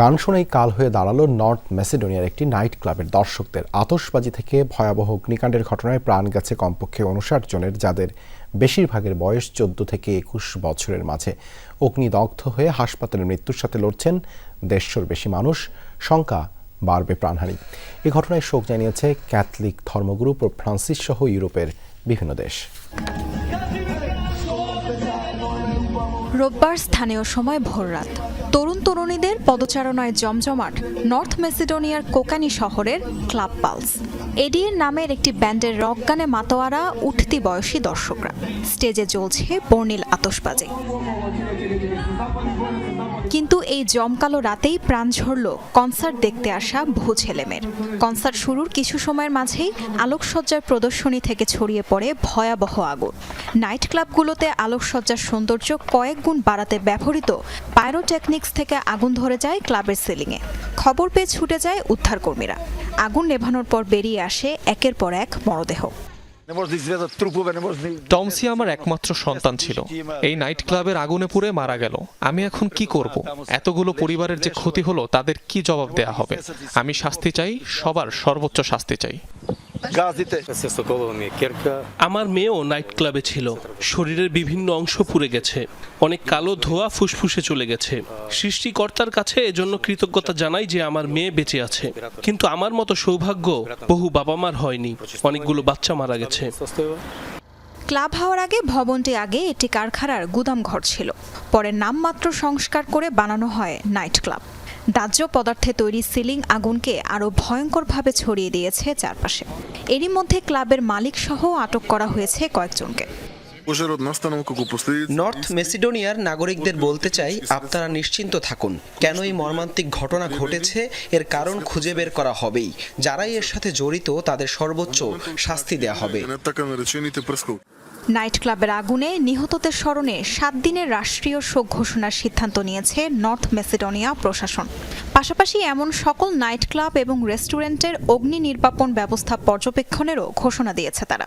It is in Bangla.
গান শোনাই কাল হয়ে দাঁড়াল নর্থ ম্যাসিডোনিয়ার একটি নাইট ক্লাবের দর্শকদের। আতশবাজি থেকে ভয়াবহ অগ্নিকাণ্ডের ঘটনায় প্রাণ গেছে কমপক্ষে উনষাট জনের, যাদের বেশিরভাগের বয়স চোদ্দ থেকে একুশ বছরের মাঝে। অগ্নিদগ্ধ হয়ে হাসপাতালে মৃত্যুর সাথে লড়ছেন দেড়শোর বেশি মানুষ। শঙ্কা বাড়বে প্রাণহানি। এ ঘটনায় শোক জানিয়েছে ক্যাথলিক ধর্মগুরু ফ্রান্সিস সহ ইউরোপের বিভিন্ন দেশ। রোববার স্থানীয় সময় ভোররাত তরুণ তরুণীদের পদচারণায় জমজমাট নর্থ মেসিডোনিয়ার কোকানি শহরের ক্লাব পালস। এডিএর নামের একটি ব্যান্ডের রক গানে মাতোয়ারা, উঠতি বয়সী দর্শকরা। স্টেজে চলছে বর্ণিল আতশবাজি। কিন্তু এই জমকালো রাতেই প্রাণ ঝরল কনসার্ট দেখতে আসা বহু ছেলেমেয়ের। কনসার্ট শুরুর কিছু সময়ের মাঝেই আলোকসজ্জার প্রদর্শনী থেকে ছড়িয়ে পড়ে ভয়াবহ আগুন। নাইট ক্লাবগুলোতে আলোকসজ্জার সৌন্দর্য কয়েক গুণ বাড়াতে ব্যবহৃত কমপ্লেক্স থেকে আগুন ধরে যায় ক্লাবের সিলিংয়ে। খবর পেয়ে ছুটে যায় উদ্ধারকর্মীরা। আগুন নেভানোর পর বেরিয়ে আসে একের পর এক মরদেহ। টমসি আমার একমাত্র সন্তান ছিল। এই নাইট ক্লাবের আগুনে পুড়ে মারা গেল। আমি এখন কি করব? এতগুলো পরিবারের যে ক্ষতি হলো, তাদের কি জবাব দেয়া হবে? আমি শাস্তি চাই, সবার সর্বোচ্চ শাস্তি চাই। গাছ দিতে আমার মেয়েও নাইট ক্লাবে ছিল। শরীরের বিভিন্ন অংশ পুড়ে গেছে। অনেক কালো ধোয়া ফুসফুসে চলে গেছে। সৃষ্টিকর্তার কাছে এজন্য কৃতজ্ঞতা জানাই যে আমার মেয়ে বেঁচে আছে। কিন্তু আমার মতো সৌভাগ্য বহু বাবা মার হয়নি। অনেকগুলো বাচ্চা মারা গেছে। ক্লাব হওয়ার আগে ভবনটি আগে একটি কারখানার গুদাম ঘর ছিল। পরে নামমাত্র সংস্কার করে বানানো হয় নাইট ক্লাব দাহ্য পদার্থে তৈরি সিলিং আগুনকে আরও ভয়ঙ্করভাবে ছড়িয়ে দিয়েছে চারপাশে। এরই মধ্যে ক্লাবের মালিক সহ আটক করা হয়েছে কয়েকজনকে। নর্থ মেসিডোনিয়ার নাগরিকদের বলতে চাই আপনারা নিশ্চিন্ত থাকুন কেন এই মর্মান্তিক ঘটনা ঘটেছে এর কারণ খুঁজে বের করা হবেই। যারাই এর সাথে জড়িত তাদের সর্বোচ্চ শাস্তি দেয়া হবে। নাইট ক্লাবের আগুনে নিহতদের স্মরণে সাত দিনের রাষ্ট্রীয় শোক ঘোষণার সিদ্ধান্ত নিয়েছে নর্থ মেসিডোনিয়া প্রশাসন। পাশাপাশি এমন সকল নাইট ক্লাব এবং রেস্টুরেন্টের অগ্নি নির্বাপন ব্যবস্থা পর্যবেক্ষণেরও ঘোষণা দিয়েছে তারা।